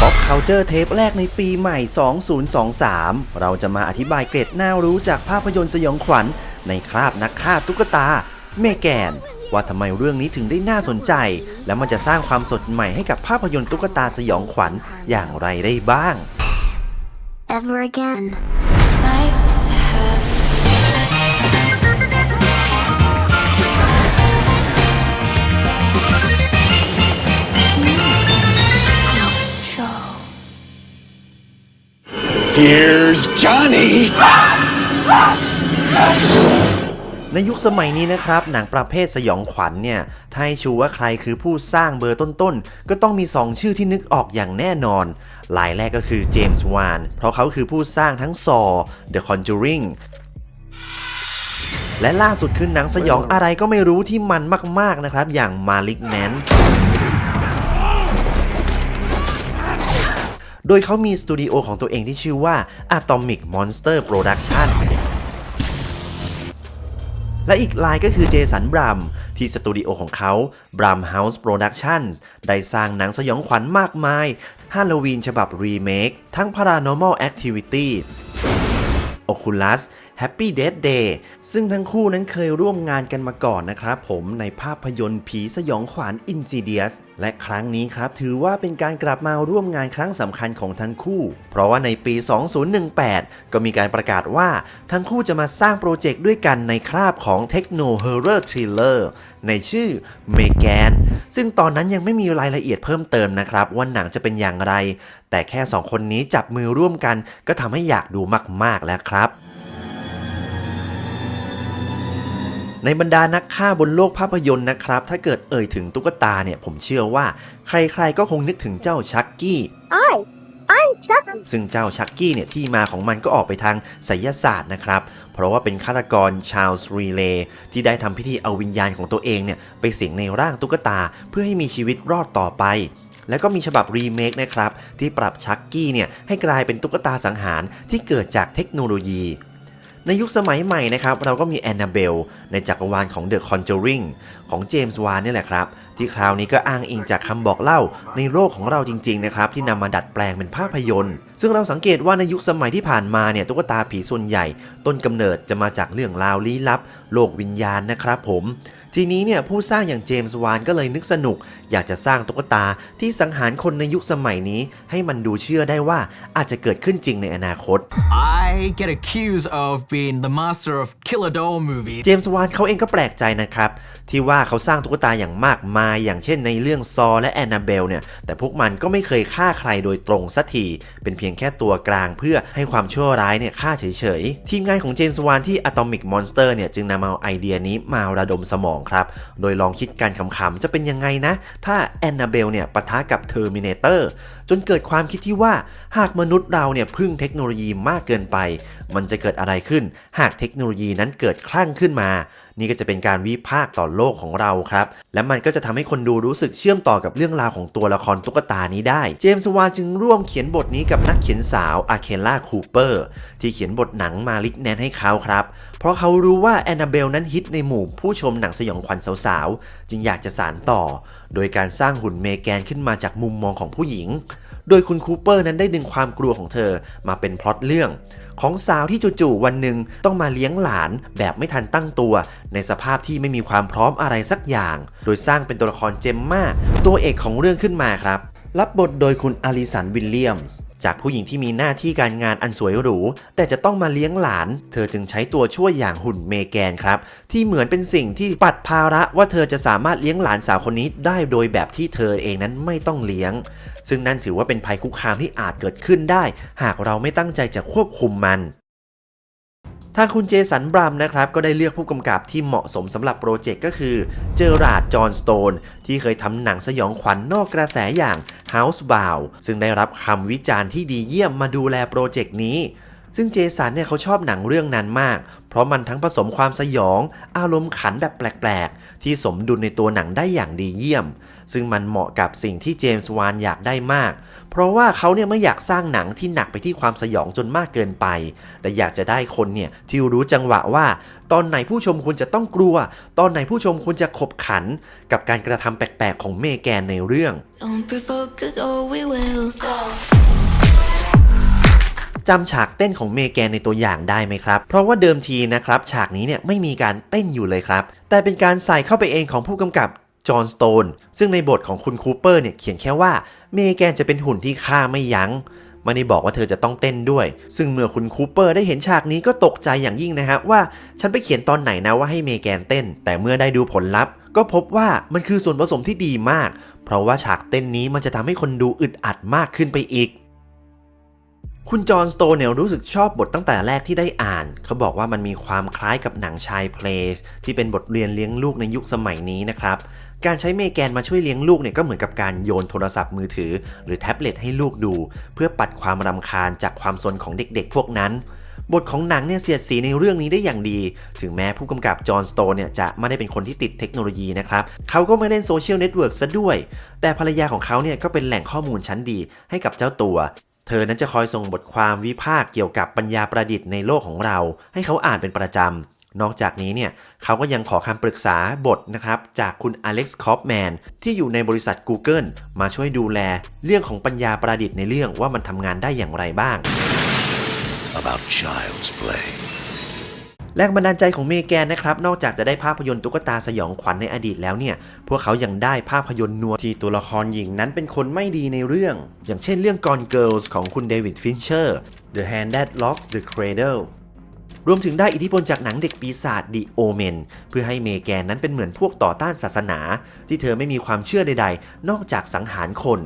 Pop Culture เทปแรกในปีใหม่ 2023 เราจะมาอธิบายเกร็ดน่ารู้จากภาพยนตร์สยองขวัญ ในคราบนักฆ่าตุ๊กตา เมแกน ว่าทำไมเรื่องนี้ถึงได้น่าสนใจ และมันจะสร้างความสดใหม่ให้กับภาพยนตร์ตุ๊กตาสยองขวัญอย่างไรได้บ้าง ever again. Here's Johnny! ในยุคสมัยนี้นะครับ หนังประเภทสยองขวัญเนี่ยถ้าให้ชูว่าใครคือผู้สร้างเบอร์ต้นๆ ก็ต้องมี 2 ชื่อที่นึกออกอย่างแน่นอนรายแรกก็คือเจมส์วานเพราะเขาคือผู้สร้างทั้งซอ The Conjuring และล่าสุดคือหนังสยองอะไรก็ไม่รู้ที่มันมากๆนะครับ อย่าง Malignant โดยเขามีสตูดิโอของตัวเองที่ชื่อว่า Atomic Monster Production และอีกรายก็คือเจสันบรัมที่สตูดิโอของเขา Bram House Productions ได้สร้างหนังสยองขวัญมากมายฮาโลวีนฉบับรีเมคทั้ง Paranormal Activity Oculus Happy Death Day ซึ่งทั้งคู่นั้นเคยร่วมงานกันมาก่อนนะครับผมในภาพยนตร์ผีสยองขวัญ Insidious และครั้งนี้ครับถือว่าเป็นการกลับมาร่วมงานครั้งสำคัญของทั้งคู่ เพราะว่าในปี 2018 ก็มีการประกาศว่าทั้งคู่จะมาสร้างโปรเจกต์ด้วยกันในคราบของเทคโนเฮอร์เรอร์ทริลเลอร์ในชื่อเมแกนซึ่งตอนนั้นยังไม่มีรายละเอียดเพิ่มเติมนะครับว่าหนังจะเป็นอย่างไร แต่แค่สองคนนี้จับมือร่วมกันก็ทำให้อยากดูมาก ๆ แล้วครับ ในบรรดานักฆ่าบนโลกภาพยนตร์นะครับ ถ้าเกิดเอ่ยถึงตุ๊กตาเนี่ย ผมเชื่อว่า ใครๆก็คงนึกถึงเจ้าชักกี้ I, I'm Chucky. ซึ่งเจ้าชักกี้เนี่ยที่มาของมันก็ออกไปทางไสยศาสตร์นะครับ เพราะว่าเป็นฆาตกรชาลส์รีเลย์ที่ได้ทำพิธีเอาวิญญาณของตัวเองเนี่ยไปสิงในร่างตุ๊กตาเพื่อให้มีชีวิตรอดต่อไป แล้วก็มีฉบับรีเมคนะครับที่ปรับชักกี้เนี่ยให้กลายเป็นตุ๊กตาสังหารที่เกิดจากเทคโนโลยี ในยุคสมัยใหม่นะครับ เราก็มีแอนนาเบลในจักรวาลของเดอะคอนเจอริงของเจมส์วานนี่แหละครับ ที่คราวนี้ก็อ้างอิงจากคำบอกเล่าในโลกของเราจริงๆนะครับ ที่นำมาดัดแปลงเป็นภาพยนตร์ ซึ่งเราสังเกตว่าในยุคสมัยที่ผ่านมาเนี่ยตุ๊กตาผีส่วนใหญ่ ต้นกำเนิดจะมาจากเรื่องราวลี้ลับ โลกวิญญาณนะครับผม ทีนี้เนี่ยผู้สร้างอย่างเจมส์วานก็เลยนึกสนุก อยากจะสร้างตุ๊กตาที่สังหารคนในยุคสมัยนี้ ให้มันดูเชื่อได้ว่าอาจจะเกิดขึ้นจริงในอนาคต I get accused of being the master of killer doll movies. เจมส์วานเขาเองก็แปลกใจนะครับ ที่ว่าเขาสร้างตุ๊กตาอย่างมากมาย อย่างเช่นในเรื่องซอและแอนนาเบลเนี่ยแต่พวกมันก็ไม่เคยฆ่าใครโดยตรงสักทีเป็นเพียงแค่ตัวกลางเพื่อให้ความชั่วร้ายเนี่ยฆ่าเฉยๆทีมงานของเจมส์วานที่ Atomic Monster เนี่ยจึงนำเอาไอเดียนี้มาระดมสมองครับ โดยลองคิดการขำๆจะเป็นยังไงนะ ถ้าแอนนาเบลเนี่ยปะทะกับเทอร์มินเตอร์จนเกิดความคิดที่ว่าหากมนุษย์เราเนี่ยพึ่งเทคโนโลยีมากเกินไป มันจะเกิดอะไรขึ้น หากเทคโนโลยีนั้นเกิดคลั่งขึ้นมา นี่ก็จะเป็นการวิพากษ์ต่อโลกของเราครับ และมันก็จะทำให้คนดูรู้สึกเชื่อมต่อกับเรื่องราวของตัวละครตุ๊กตานี้ได้ เจมส์วานจึงร่วมเขียนบทนี้กับนักเขียนสาวอาเคล่าคูเปอร์ที่เขียนบทหนังมาลิกแนนให้เขาครับ เพราะเขารู้ว่าแอนนาเบลนั้นฮิตในหมู่ผู้ชมหนังสยองขวัญสาวๆ จึงอยากจะสานต่อ โดยการสร้างหุ่นเมแกนขึ้นมาจากมุมมองของผู้หญิง โดยคุณคูเปอร์นั้นได้ดึงความกลัวของเธอมาเป็นพล็อตเรื่อง ของสาวที่จู่ๆวันหนึ่งต้องมาเลี้ยงหลานแบบไม่ทันตั้งตัว ในสภาพที่ไม่มีความพร้อมอะไรสักอย่าง โดยสร้างเป็นตัวละครเจมมาตัวเอกของเรื่องขึ้นมาครับ รับบทโดยคุณอลิสันวิลเลียมส์จากผู้หญิงที่มีหน้าที่การงานอันสวยหรู แต่จะต้องมาเลี้ยงหลาน เธอจึงใช้ตัวช่วยอย่างหุ่นเมแกนครับ ที่เหมือนเป็นสิ่งที่ปัดภาระว่าเธอจะสามารถเลี้ยงหลานสาวคนนี้ได้โดยแบบที่เธอเองนั้นไม่ต้องเลี้ยง ซึ่งนั่นถือว่าเป็นภัยคุกคามที่อาจเกิดขึ้นได้ หากเราไม่ตั้งใจจะควบคุมมันทางคุณเจสันบรัมนะครับก็ได้เลือกผู้กำกับที่เหมาะสมสำหรับโปรเจกต์ก็คือเจอราร์ดจอห์นสโตน ที่เคยทำหนังสยองขวัญนนอกกระแสอย่าง House b o u ซึ่งได้รับคำวิจารณ์ที่ดีเยี่ยมมาดูแลโปรเจกต์นี้ ซึ่งเจสันเนี่ยเขาชอบหนังเรื่องนั้นมาก ราะมันทั้งผสมความสยอง อารมณ์ขันแบบแปลกๆ ที่สมดุลในตัวหนังได้อย่างดีเยี่ยม ซึ่งมันเหมาะกับสิ่งที่เจมส์วานอยากได้มาก เพราะว่าเขาเนี่ยไม่อยากสร้างหนังที่หนักไปที่ความสยองจนมากเกินไป แต่อยากจะได้คนเนี่ยที่รู้จังหวะว่า ตอนไหนผู้ชมควรจะต้องกลัว ตอนไหนผู้ชมควรจะขบขัน กับการกระทำแปลกๆของเมแกนในเรื่อง Don't provoke us or we will go. จำฉากเต้นของเมแกนในตัวอย่างได้ไหมครับ เพราะว่าเดิมทีนะครับฉากนี้เนี่ยไม่มีการเต้นอยู่เลยครับ แต่เป็นการใส่เข้าไปเองของผู้กำกับจอห์นสโตนซึ่งในบทของคุณคูเปอร์เนี่ยเขียนแค่ว่าเมแกนจะเป็นหุ่นที่ฆ่าไม่ยัง้งไม่ได้บอกว่าเธอจะต้องเต้นด้วย ซึ่งเมื่อคุณคูเปอร์ได้เห็นฉากนี้ก็ตกใจอย่างยิ่งนะครับว่าฉันไปเขียนตอนไหนนะว่าให้เมแกนเต้น แต่เมื่อได้ดูผลลัพธ์ ก็พบว่ามันคือส่วนผสมที่ดีมาก เพราะว่าฉากเต้นนี้มันจะทำให้คนดูอึดอัดมากขึ้นไปอีก คุณจอห์นสโตเนี่ยรู้สึกชอบบทตั้งแต่แรกที่ได้อ่าน เขาบอกว่ามันมีความคล้ายกับหนังชายเพลสที่เป็นบทเรียนเลี้ยงลูกในยุคสมัยนี้นะครับ การใช้เมแกนมาช่วยเลี้ยงลูกเนี่ยก็เหมือนกับการโยนโทรศัพท์มือถือ หรือแท็บเล็ตให้ลูกดู เพื่อปัดความรำคาญจากความสนของเด็กๆ พวกนั้น บทของหนังเนี่ยเสียดสีในเรื่องนี้ได้อย่างดี ถึงแม้ผู้กำกับจอห์นสโตนเนี่ยจะไม่ได้เป็นคนที่ติดเทคโนโลยีนะครับ เขาก็ไม่เล่นโซเชียลเน็ตเวิร์กซะด้วย แต่ภรรยาของเขาเนี่ยก็เป็นแหล่งข้อมูลชั้นดีให้กับเจ้าตัว เธอนั้นจะคอยส่งบทความวิพากษ์เกี่ยวกับปัญญาประดิษฐ์ในโลกของเรา ให้เขาอ่านเป็นประจำ นอกจากนี้เนี่ยเขาก็ยังขอคำปรึกษาบทนะครับจากคุณอเล็กซ์คอปแมนที่อยู่ในบริษัท Google มาช่วยดูแลเรื่องของปัญญาประดิษฐ์ในเรื่องว่ามันทำงานได้อย่างไรบ้าง About child's play. แรงบันดาลใจของเมแกนนะครับ นอกจากจะได้ภาพยนตร์ตุ๊กตาสยองขวัญในอดีตแล้วเนี่ย พวกเขายังได้ภาพยนตร์นัวที่ตัวละครหญิงนั้นเป็นคนไม่ดีในเรื่อง อย่างเช่นเรื่อง Gone Girls ของคุณเดวิดฟินเชอร์ The Hand That Locks the Cradle รวมถึงได้อิทธิพลจากหนังเด็กปีศาจ The Omen เพื่อให้เมแกนนั้นเป็นเหมือนพวกต่อต้านศาสนา ที่เธอไม่มีความเชื่อใด ๆ นอกจากสังหารคน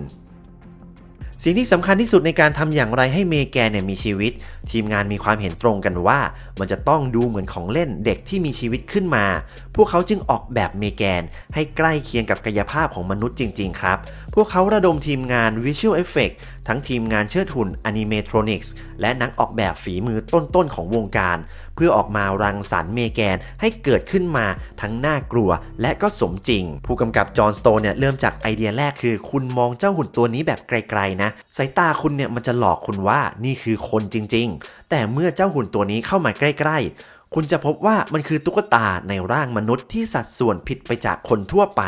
สิ่งที่สำคัญที่สุดในการทำอย่างไรให้เมแกนเนี่ยมีชีวิต ทีมงานมีความเห็นตรงกันว่า มันจะต้องดูเหมือนของเล่นเด็กที่มีชีวิตขึ้นมา พวกเขาจึงออกแบบเมแกน ให้ใกล้เคียงกับกายภาพของมนุษย์จริง ๆ ครับ พวกเขาระดมทีมงาน Visual Effect ทั้งทีมงานเชิดหุ่น Animatronics และนักออกแบบฝีมือต้นๆของวงการเพื่อออกมารังสรรค์เมแกนให้เกิดขึ้นมาทั้งน่ากลัวและก็สมจริง ผู้กำกับจอห์นสโตนเนี่ยเริ่มจากไอเดียแรกคือ คุณมองเจ้าหุ่นตัวนี้แบบไกลๆนะสายตาคุณเนี่ยมันจะหลอกคุณว่านี่คือคนจริง ๆ แต่เมื่อเจ้าหุ่นตัวนี้เข้ามาใกล้ ๆคุณจะพบว่ามันคือตุ๊กตาในร่างมนุษย์ที่สัดส่วนผิดไปจากคนทั่วไป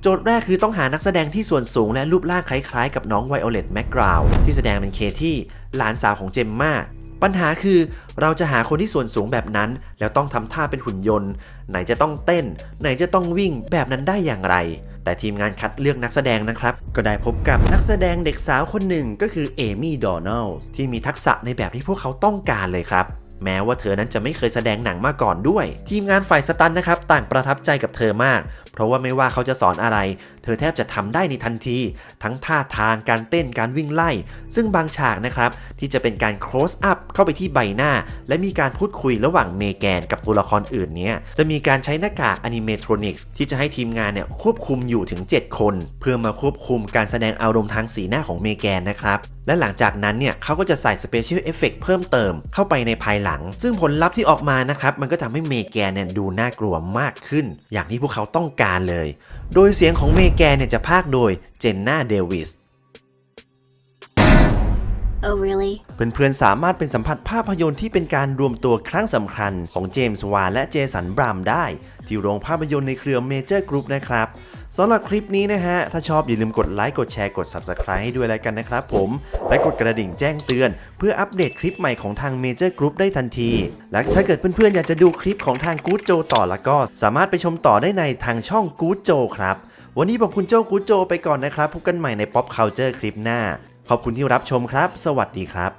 โจทย์แรกคือต้องหานักแสดงที่ส่วนสูงและรูปร่างคล้ายๆ กับน้องไวโอเลตแมกกราวที่แสดงเป็นเคที่หลานสาวของเจมมา ปัญหาคือเราจะหาคนที่ส่วนสูงแบบนั้น แล้วต้องทำท่าเป็นหุ่นยนต์ ไหนจะต้องเต้น ไหนจะต้องวิ่งแบบนั้นได้อย่างไร แต่ทีมงานคัดเลือกนักแสดงนะครับ ก็ได้พบกับนักแสดงเด็กสาวคนหนึ่งก็คือเอมี่ดอนัลที่มีทักษะในแบบที่พวกเขาต้องการเลยครับ แม้ว่าเธอนั้นจะไม่เคยแสดงหนังมาก่อนด้วย ทีมงานฝ่ายสตันนะครับต่างประทับใจกับเธอมาก เพราะว่าไม่ว่าเขาจะสอนอะไร เธอแทบจะทำได้ในทันที ทั้งท่าทางการเต้นการวิ่งไล่ ซึ่งบางฉากนะครับที่จะเป็นการ close up เข้าไปที่ใบหน้า และมีการพูดคุยระหว่างเมแกนกับตัวละครอื่นเนี้ยจะมีการใช้หน้ากาก animatronics ที่จะให้ทีมงานเนี่ยควบคุมอยู่ถึง 7 คน เพื่อมาควบคุมการแสดงอารมณ์ทางสีหน้าของเมแกนนะครับและหลังจากนั้นเนี่ยเขาก็จะใส่ special effect เพิ่มเติมเข้าไปในภายหลัง ซึ่งผลลัพธ์ที่ออกมานะครับ มันก็ทำให้เมแกนเนี่ยดูน่ากลัวมากขึ้น อย่างที่พวกเขาต้องการเลย โดยเสียงของเมแกนเนี่ยจะพากย์โดยเจนน่าเดวิส Oh, really? เพื่อนๆสามารถเป็นสัมผัสภาพยนตร์ที่เป็นการรวมตัวครั้งสำคัญของเจมส์วานและเจสันบรามได้ ที่โรงภาพยนตร์ในเครือเมเจอร์กรุ๊ปนะครับ สำหรับคลิปนี้นะฮะ ถ้าชอบอย่าลืมกดไลค์กดแชร์กด Subscribe ให้ด้วยแล้วกันนะครับผม และกดกระดิ่งแจ้งเตือน เพื่ออัปเดตคลิปใหม่ของทางเมเจอร์กรุ๊ปได้ทันที และถ้าเกิดเพื่อนๆอยากจะดูคลิปของทางกู๊ดโจต่อแล้วก็ สามารถไปชมต่อได้ในทางช่องกู๊ดโจครับ วันนี้ผมคุณโจกู๊ดโจไปก่อนนะครับพบกันใหม่ใน Pop Culture คลิปหน้า ขอบคุณที่รับชมครับ สวัสดีครับ